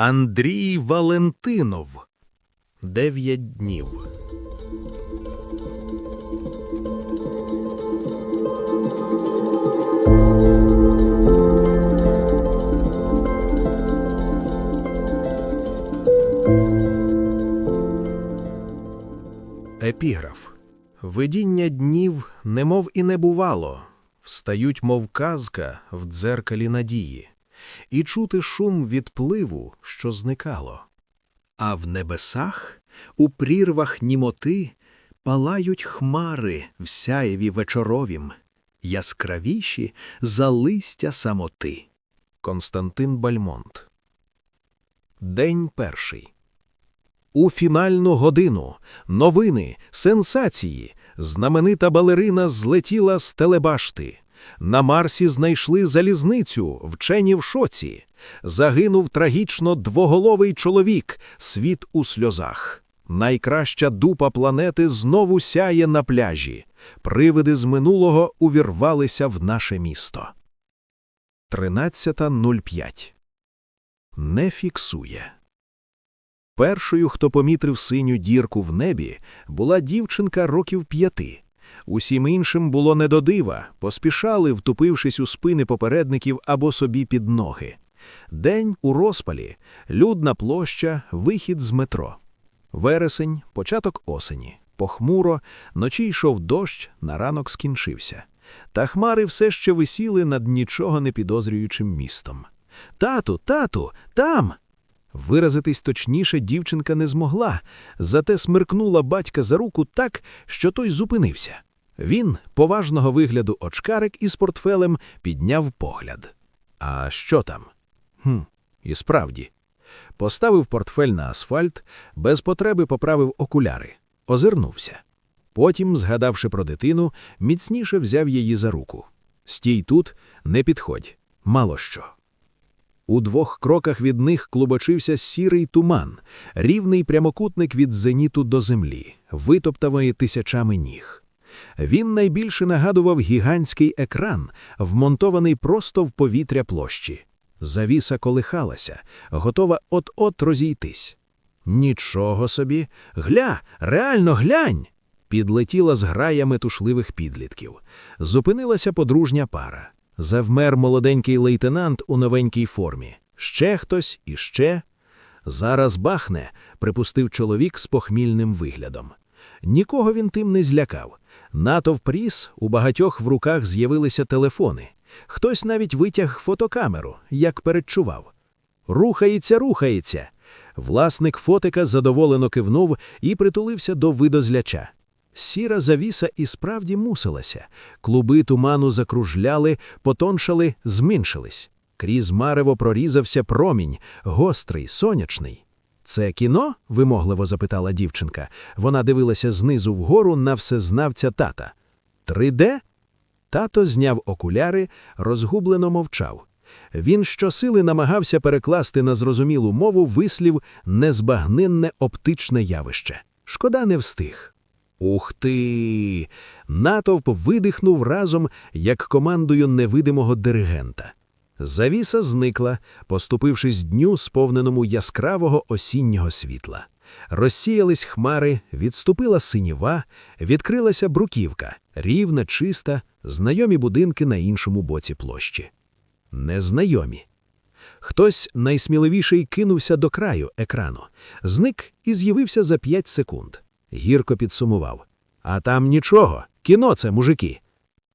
Андрій Валентинов. Дев'ять днів. Епіграф. Видіння днів немов і не бувало, встають, мов казка в дзеркалі надії, і чути шум відпливу, що зникало. А в небесах, у прірвах німоти, палають хмари в сяєві вечоровім, яскравіші за листя самоти. Константин Бальмонт. День перший. У фінальну годину новини, сенсації, знаменита балерина злетіла з телебашти. На Марсі знайшли залізницю, вчені в шоці. Загинув трагічно двоголовий чоловік, світ у сльозах. Найкраща дупа планети знову сяє на пляжі. Привиди з минулого увірвалися в наше місто. 13.05 Не фіксує. Першою, хто помітив синю дірку в небі, була дівчинка років п'яти. Усім іншим було не до дива, поспішали, втупившись у спини попередників або собі під ноги. День у розпалі, людна площа, вихід з метро. Вересень, початок осені. Похмуро, ночі йшов дощ, на ранок скінчився. Та хмари все ще висіли над нічого не підозрюючим містом. Тату, тату, там. Виразитись точніше дівчинка не змогла, зате смиркнула батька за руку так, що той зупинився. Він, поважного вигляду очкарик із портфелем, підняв погляд. А що там? Хм, і справді. Поставив портфель на асфальт, без потреби поправив окуляри, озирнувся. Потім, згадавши про дитину, міцніше взяв її за руку. Стій тут, не підходь, мало що. У двох кроках від них клубочився сірий туман, рівний прямокутник від зеніту до землі, витоптаної тисячами ніг. Він найбільше нагадував гігантський екран, вмонтований просто в повітря площі. Завіса колихалася, готова от-от розійтись. Нічого собі, гля, реально глянь! Підлетіла зграя метушливих підлітків. Зупинилася подружня пара. Завмер молоденький лейтенант у новенькій формі. Ще хтось і ще. Зараз бахне, припустив чоловік з похмільним виглядом. Нікого він тим не злякав. Натовп ріс, у багатьох в руках з'явилися телефони. Хтось навіть витяг фотокамеру, як передчував. Рухається, рухається. Власник фотика задоволено кивнув і притулився до видозляча. Сіра завіса і справді мусилася. Клуби туману закружляли, потоншали, зменшились. Крізь марево прорізався промінь, гострий, сонячний. Це кіно? вимогливо запитала дівчинка. Вона дивилася знизу вгору на всезнавця тата. Три-де? Тато зняв окуляри, розгублено мовчав. Він щосили намагався перекласти на зрозумілу мову вислів незбагненне оптичне явище. Шкода не встиг. Ух ти! Натовп видихнув разом, як командою невидимого диригента. Завіса зникла, поступившись дню, сповненому яскравого осіннього світла. Розсіялись хмари, відступила синіва, відкрилася бруківка, рівна, чиста, знайомі будинки на іншому боці площі. Незнайомі. Хтось найсміливіший кинувся до краю екрану, зник і з'явився за п'ять секунд. Гірко підсумував. А там нічого, кіно це, мужики.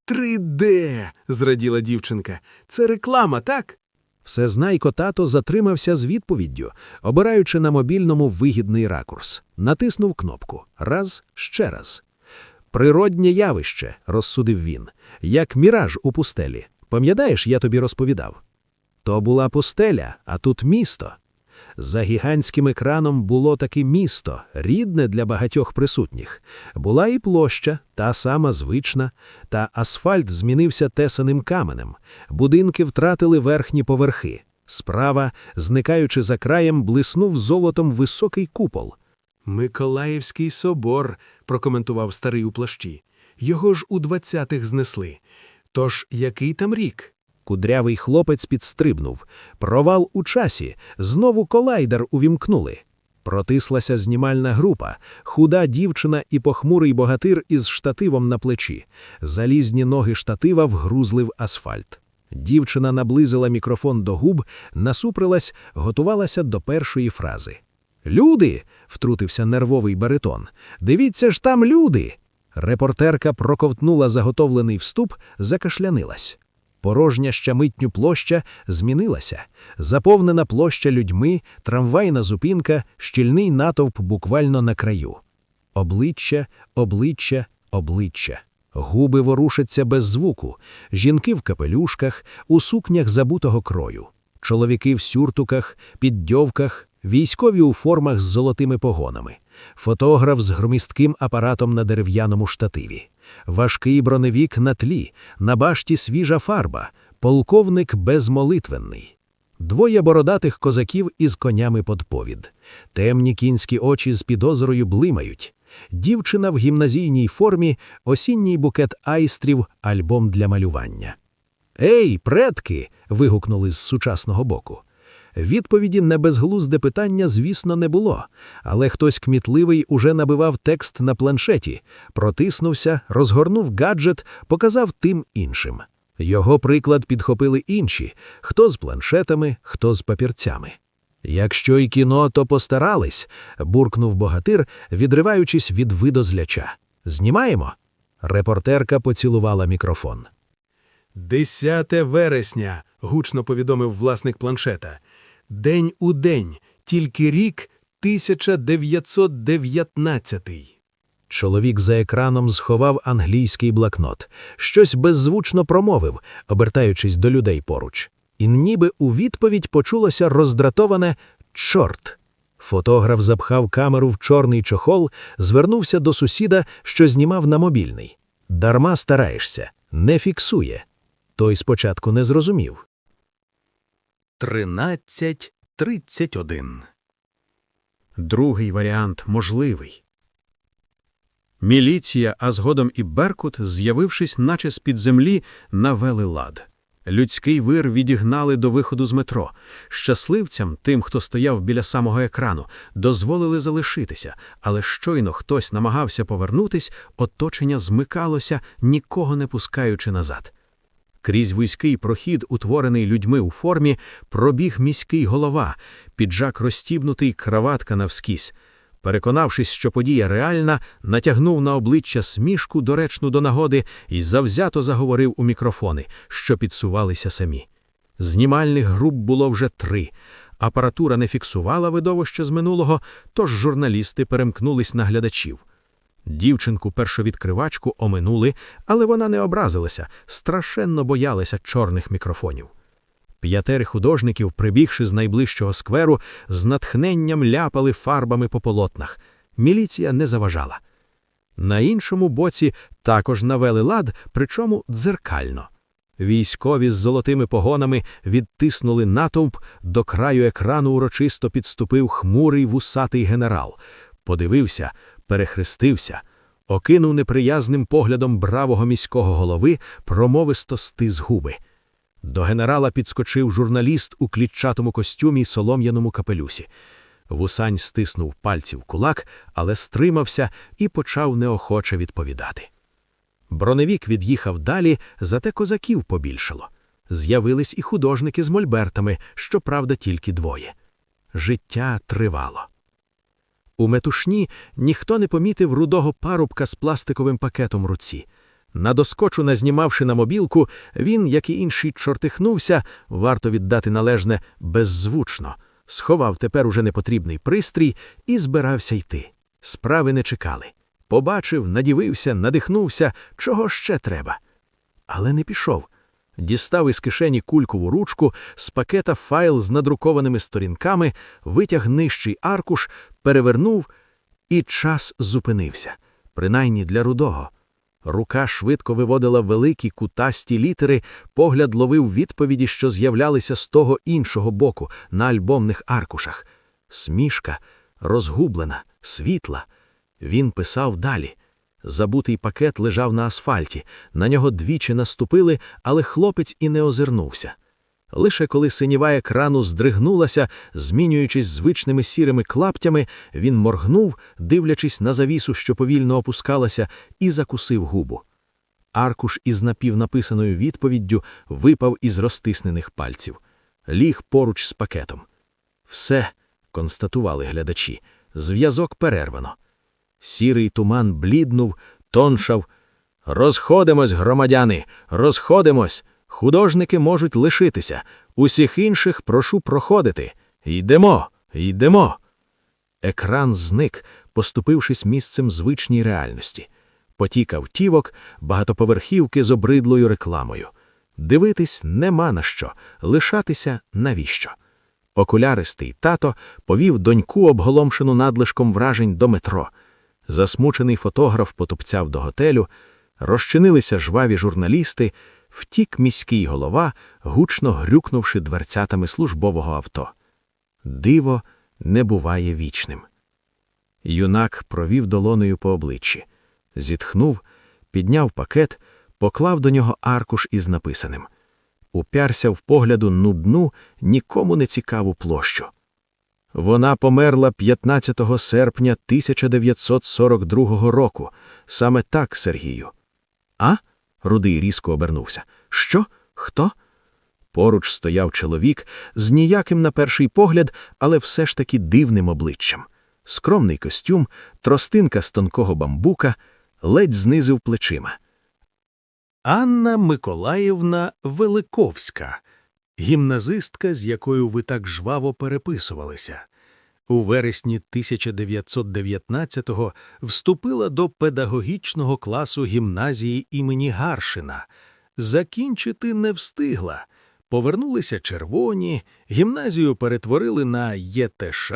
«3D!» – зраділа дівчинка. Це реклама, так? Всезнайко тато затримався з відповіддю, обираючи на мобільному вигідний ракурс. Натиснув кнопку. Раз, ще раз. Природнє явище, розсудив він, як міраж у пустелі. Пам'ятаєш, я тобі розповідав? То була пустеля, а тут місто. За гігантським екраном було таке місто, рідне для багатьох присутніх. Була і площа, та сама звична, та асфальт змінився тесаним каменем. Будинки втратили верхні поверхи. Справа, зникаючи за краєм, блиснув золотом високий купол. Миколаївський собор, прокоментував старий у плащі. Його ж у двадцятих знесли. Тож який там рік? Кудрявий хлопець підстрибнув. Провал у часі. Знову колайдер увімкнули. Протислася знімальна група, худа дівчина і похмурий богатир із штативом на плечі. Залізні ноги штатива вгрузли в асфальт. Дівчина наблизила мікрофон до губ, насуприлась, готувалася до першої фрази. Люди. втрутився нервовий баритон. Дивіться ж там люди. Репортерка проковтнула заготовлений вступ, закашлянилась. Порожня щамитню площа змінилася. Заповнена площа людьми, трамвайна зупинка, щільний натовп буквально на краю. Обличчя, обличчя, обличчя. Губи ворушаться без звуку, жінки в капелюшках, у сукнях забутого крою, чоловіки в сюртуках, піддьовках, військові у формах з золотими погонами, фотограф з громістким апаратом на дерев'яному штативі, важкий броневік на тлі, на башті свіжа фарба, полковник безмолитвенний. Двоє бородатих козаків із конями подповід. Темні кінські очі з підозрою блимають. Дівчина в гімназійній формі, осінній букет айстрів, альбом для малювання. Ей, предки. вигукнули з сучасного боку. Відповіді на безглузде питання, звісно, не було, але хтось кмітливий уже набивав текст на планшеті, протиснувся, розгорнув гаджет, показав тим іншим. Його приклад підхопили інші, хто з планшетами, хто з папірцями. Якщо й кіно, то постарались, буркнув богатир, відриваючись від видозляча. Знімаємо? Репортерка поцілувала мікрофон. 10 вересня, гучно повідомив власник планшета. День у день, тільки рік 1919. Чоловік за екраном сховав англійський блокнот, щось беззвучно промовив, обертаючись до людей поруч. І ніби у відповідь почулося роздратоване «чорт». Фотограф запхав камеру в чорний чохол, звернувся до сусіда, що знімав на мобільний. Дарма стараєшся, не фіксує. Той спочатку не зрозумів. 13.31 Другий варіант можливий. Міліція, а згодом і Беркут, з'явившись наче з-під землі, навели лад. Людський вир відігнали до виходу з метро. Щасливцям, тим, хто стояв біля самого екрану, дозволили залишитися, але щойно хтось намагався повернутись, оточення змикалося, нікого не пускаючи назад. Крізь вузький прохід, утворений людьми у формі, пробіг міський голова, піджак розстібнутий, краватка навскізь. Переконавшись, що подія реальна, натягнув на обличчя смішку, доречну до нагоди, і завзято заговорив у мікрофони, що підсувалися самі. Знімальних груп було вже три. Апаратура не фіксувала видовище з минулого, тож журналісти перемкнулись на глядачів. Дівчинку першовідкривачку оминули, але вона не образилася, страшенно боялася чорних мікрофонів. П'ятери художників, прибігши з найближчого скверу, з натхненням ляпали фарбами по полотнах. Міліція не заважала. На іншому боці також навели лад, причому дзеркально. Військові з золотими погонами відтиснули натовп, до краю екрану урочисто підступив хмурий вусатий генерал. Подивився, перехрестився, окинув неприязним поглядом бравого міського голови, промовисто стис губи. До генерала підскочив журналіст у клітчатому костюмі й солом'яному капелюсі. Вусань стиснув пальці в кулак, але стримався і почав неохоче відповідати. Броневік від'їхав далі, зате козаків побільшало. З'явились і художники з мольбертами, щоправда, тільки двоє. Життя тривало. У метушні ніхто не помітив рудого парубка з пластиковим пакетом в руці. На доскочу, назнімавши на мобілку, він, як і інший, чортихнувся, варто віддати належне беззвучно, сховав тепер уже непотрібний пристрій і збирався йти. Справи не чекали. Побачив, надівився, надихнувся, чого ще треба. Але не пішов. Дістав із кишені кулькову ручку, з пакета файл з надрукованими сторінками, витяг нижчий аркуш, перевернув, і час зупинився, принаймні для рудого. Рука швидко виводила великі кутасті літери, погляд ловив відповіді, що з'являлися з того іншого боку, на альбомних аркушах. Смішка, розгублена, світла. Він писав далі. Забутий пакет лежав на асфальті, на нього двічі наступили, але хлопець і не озирнувся. Лише коли синіва екрану здригнулася, змінюючись звичними сірими клаптями, він моргнув, дивлячись на завісу, що повільно опускалася, і закусив губу. Аркуш із напівнаписаною відповіддю випав із розтиснених пальців. Ліг поруч з пакетом. Все, констатували глядачі, зв'язок перервано. Сірий туман бліднув, тоншав. Розходимось, громадяни, розходимось. Художники можуть лишитися. Усіх інших прошу проходити. Йдемо, йдемо. Екран зник, поступившись місцем звичній реальності. Потік автівок, багатоповерхівки з обридлою рекламою. Дивитись нема на що, лишатися навіщо. Окуляристий тато повів доньку, обголомшену надлишком вражень, до метро. Засмучений фотограф потупцяв до готелю, розчинилися жваві журналісти, втік міський голова, гучно грюкнувши дверцятами службового авто. Диво не буває вічним. Юнак провів долоною по обличчі, зітхнув, підняв пакет, поклав до нього аркуш із написаним. Уп'явся в погляду нудну, нікому не цікаву площу. Вона померла 15 серпня 1942 року. Саме так, Сергію. А? Рудий різко обернувся. Що? Хто? Поруч стояв чоловік з ніяким на перший погляд, але все ж таки дивним обличчям. Скромний костюм, тростинка з тонкого бамбука, ледь знизив плечима. Анна Миколаївна Великовська, гімназистка, з якою ви так жваво переписувалися. У вересні 1919-го вступила до педагогічного класу гімназії імені Гаршина. Закінчити не встигла. Повернулися червоні, гімназію перетворили на ЄТШ.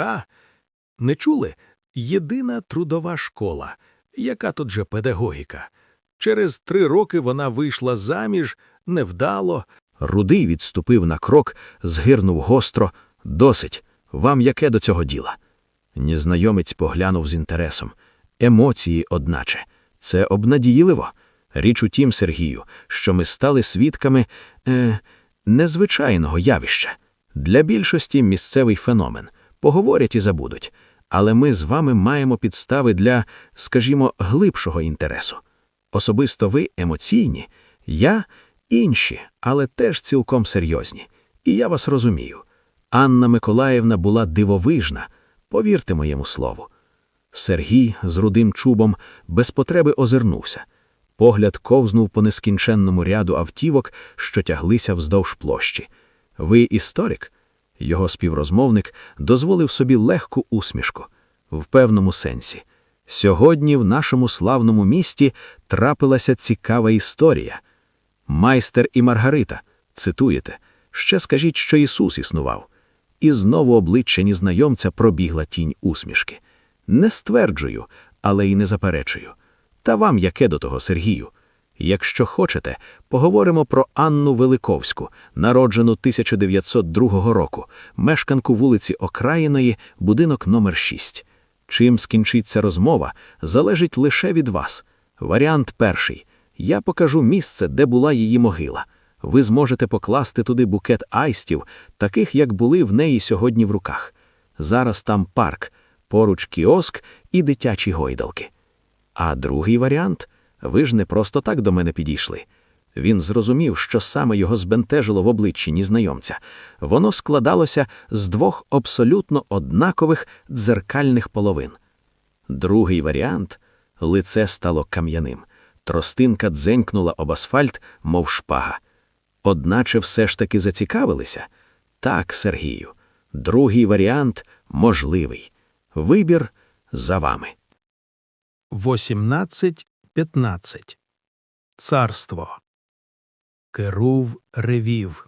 Не чули? Єдина трудова школа. Яка тут же педагогіка? Через три роки вона вийшла заміж, невдало. Рудий відступив на крок, згирнув гостро. Досить. Вам яке до цього діла? Незнайомець поглянув з інтересом. Емоції, одначе. Це обнадійливо. Річ у тім, Сергію, що ми стали свідками е, незвичайного явища. Для більшості місцевий феномен. Поговорять і забудуть. Але ми з вами маємо підстави для, скажімо, глибшого інтересу. Особисто ви емоційні, я інші, але теж цілком серйозні. І я вас розумію. Анна Миколаївна була дивовижна, повірте моєму слову. Сергій з рудим чубом без потреби озирнувся. Погляд ковзнув по нескінченному ряду автівок, що тяглися вздовж площі. Ви історик? Його співрозмовник дозволив собі легку усмішку. В певному сенсі. Сьогодні в нашому славному місті трапилася цікава історія. Майстер і Маргарита, цитуєте, ще скажіть, що Ісус існував. І знову обличчя незнайомця пробігла тінь усмішки. Не стверджую, але й не заперечую. Та вам яке до того, Сергію? Якщо хочете, поговоримо про Анну Великовську, народжену 1902 року, мешканку вулиці Окраїної, будинок номер 6. Чим скінчиться розмова, залежить лише від вас. Варіант перший. Я покажу місце, де була її могила. Ви зможете покласти туди букет айстів, таких, як були в неї сьогодні в руках. Зараз там парк, поруч кіоск і дитячі гойдалки. А другий варіант ви ж не просто так до мене підійшли. Він зрозумів, що саме його збентежило в обличчі незнайомця. Воно складалося з двох абсолютно однакових дзеркальних половин. Другий варіант лице стало кам'яним. Тростинка дзенькнула об асфальт, мов шпага. Одначе все ж таки зацікавилися? Так, Сергію. Другий варіант можливий. Вибір за вами. 18-15. Царство. Керув ревів.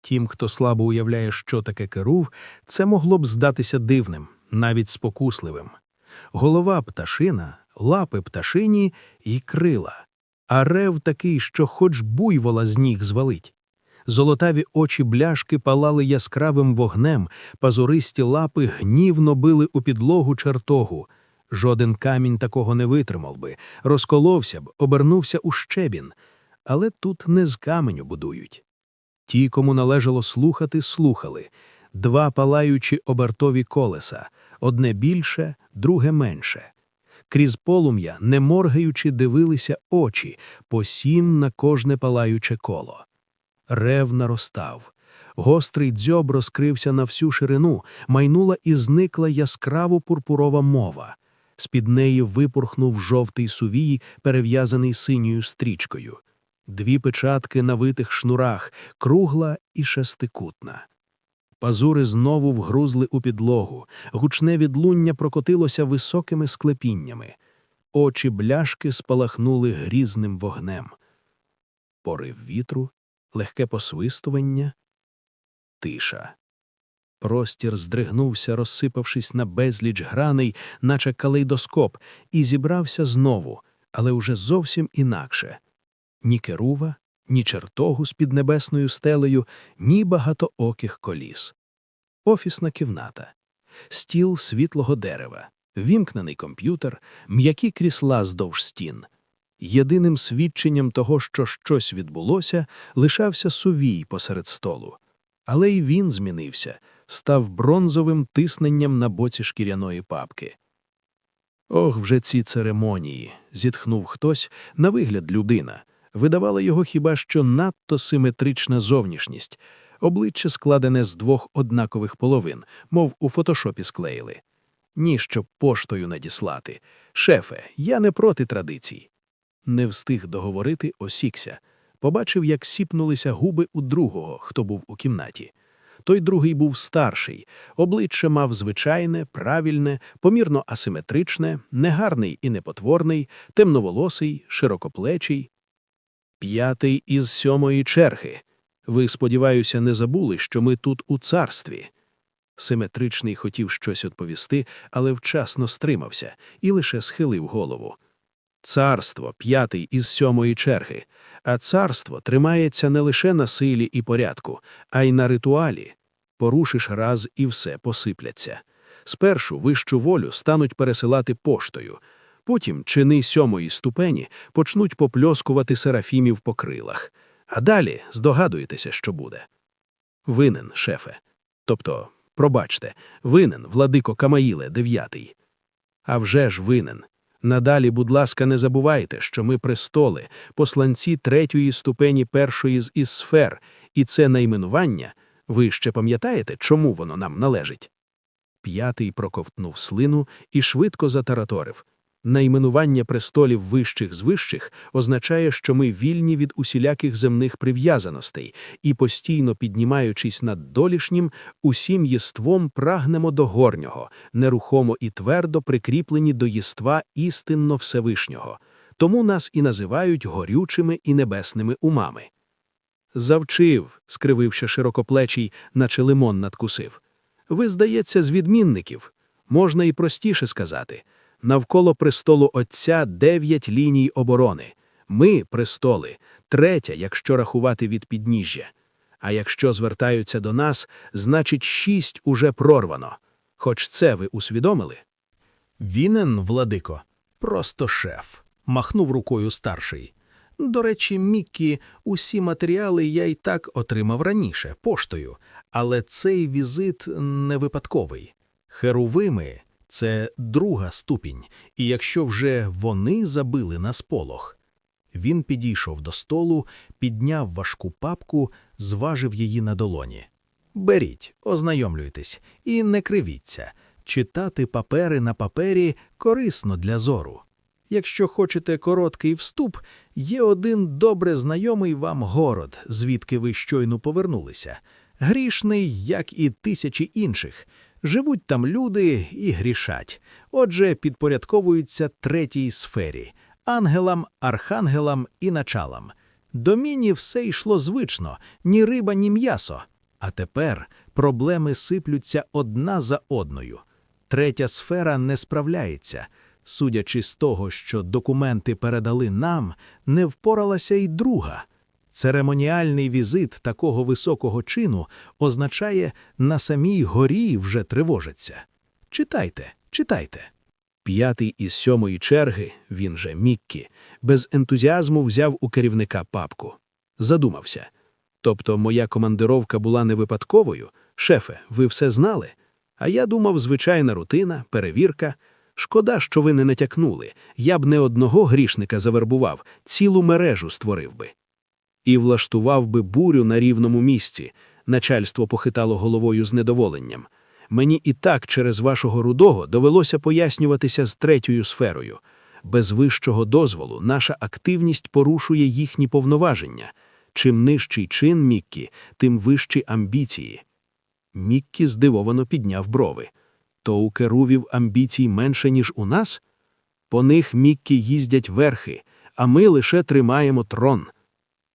Тім, хто слабо уявляє, що таке керув, це могло б здатися дивним, навіть спокусливим. Голова пташина, лапи пташині і крила. А рев такий, що хоч буйвола з ніг звалить. Золотаві очі бляшки палали яскравим вогнем, пазуристі лапи гнівно били у підлогу чертогу. Жоден камінь такого не витримав би, розколовся б, обернувся у щебін. Але тут не з каменю будують. Ті, кому належало слухати, слухали. Два палаючі обертові колеса, одне більше, друге менше. Крізь полум'я, не моргаючи, дивилися очі, по сім на кожне палаюче коло. Рев наростав. Гострий дзьоб розкрився на всю ширину, майнула і зникла яскраво пурпурова мова. З-під неї випурхнув жовтий сувій, перев'язаний синьою стрічкою. Дві печатки на витих шнурах, кругла і шестикутна. Пазури знову вгрузли у підлогу, гучне відлуння прокотилося високими склепіннями. Очі бляшки спалахнули грізним вогнем. Порив вітру, легке посвистування, тиша. Простір здригнувся, розсипавшись на безліч граней, наче калейдоскоп, і зібрався знову, але уже зовсім інакше. Ні керува, ні чертогу з під небесною стелею, ні багатооких коліс. Офісна кімната, стіл світлого дерева, вімкнений комп'ютер, м'які крісла здовж стін. Єдиним свідченням того, що щось відбулося, лишався сувій посеред столу. Але й він змінився, став бронзовим тисненням на боці шкіряної папки. Ох, вже ці церемонії, зітхнув хтось, на вигляд людина. Видавала його хіба що надто симетрична зовнішність, обличчя складене з двох однакових половин, мов у фотошопі склеїли. Ні, щоб поштою надіслати. Шефе, я не проти традицій. Не встиг договорити, осікся. Побачив, як сіпнулися губи у другого, хто був у кімнаті. Той другий був старший, обличчя мав звичайне, правильне, помірно асиметричне, негарний і непотворний, темноволосий, широкоплечий. П'ятий із сьомої черги. Ви, сподіваюся, не забули, що ми тут у царстві. Симетричний хотів щось відповісти, але вчасно стримався і лише схилив голову. Царство п'ятий із сьомої черги, а царство тримається не лише на силі і порядку, а й на ритуалі. Порушиш раз і все посипляться. Спершу вищу волю стануть пересилати поштою, потім чини сьомої ступені почнуть попльоскувати серафімів по крилах. А далі здогадуєтеся, що буде. Винен, шефе. Тобто, пробачте, винен, владико Камаїле, дев'ятий. А вже ж винен. Надалі, будь ласка, не забувайте, що ми престоли, посланці третьої ступені першої з із сфер, і це найменування. Ви ще пам'ятаєте, чому воно нам належить? П'ятий проковтнув слину і швидко затараторив. Найменування престолів вищих з вищих означає, що ми вільні від усіляких земних прив'язаностей і, постійно піднімаючись над долішнім, усім єством прагнемо до горнього, нерухомо і твердо прикріплені до єства істинно Всевишнього. Тому нас і називають горючими і небесними умами. Завчив, скрививши широкоплечий, наче лимон надкусив. Ви, здається, з відмінників. Можна і простіше сказати. Навколо престолу Отця дев'ять ліній оборони. Ми, престоли, третя, якщо рахувати від підніжжя. А якщо звертаються до нас, значить шість уже прорвано. Хоч це ви усвідомили? Вінен, владико, просто шеф, махнув рукою старший. До речі, Міккі, усі матеріали я й так отримав раніше, поштою, але цей візит не випадковий. Херувими це друга ступінь, і якщо вже вони забили на сполох. Він підійшов до столу, підняв важку папку, зважив її на долоні. Беріть, ознайомлюйтесь і не кривіться. Читати папери на папері корисно для зору. Якщо хочете короткий вступ, є один добре знайомий вам город, звідки ви щойно повернулися. Грішний, як і тисячі інших. Живуть там люди і грішать. Отже, підпорядковуються третій сфері ангелам, архангелам і началам. До міні все йшло звично, ні риба, ні м'ясо. А тепер проблеми сиплються одна за одною. Третя сфера не справляється. Судячи з того, що документи передали нам, не впоралася й друга. Церемоніальний візит такого високого чину означає, на самій горі вже тривожиться. Читайте, читайте. П'ятий із сьомої черги, він же Міккі, без ентузіазму взяв у керівника папку. Задумався. Тобто моя командировка була не випадковою? Шефе, ви все знали? А я думав, звичайна рутина, перевірка. Шкода, що ви не натякнули. Я б не одного грішника завербував, цілу мережу створив би. І влаштував би бурю на рівному місці. Начальство похитало головою з недоволенням. Мені і так через вашого рудого довелося пояснюватися з третьою сферою. Без вищого дозволу наша активність порушує їхні повноваження. Чим нижчий чин Міккі, тим вищі амбіції. Міккі здивовано підняв брови. То у керувів амбіцій менше, ніж у нас? По них Міккі їздять верхи, а ми лише тримаємо трон.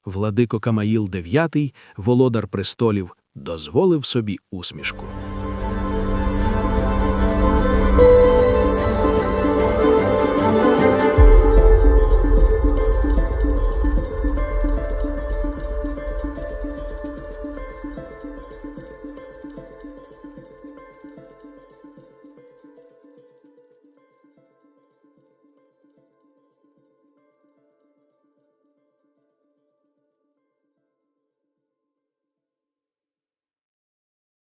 Владико Камаїл IX, володар престолів, дозволив собі усмішку.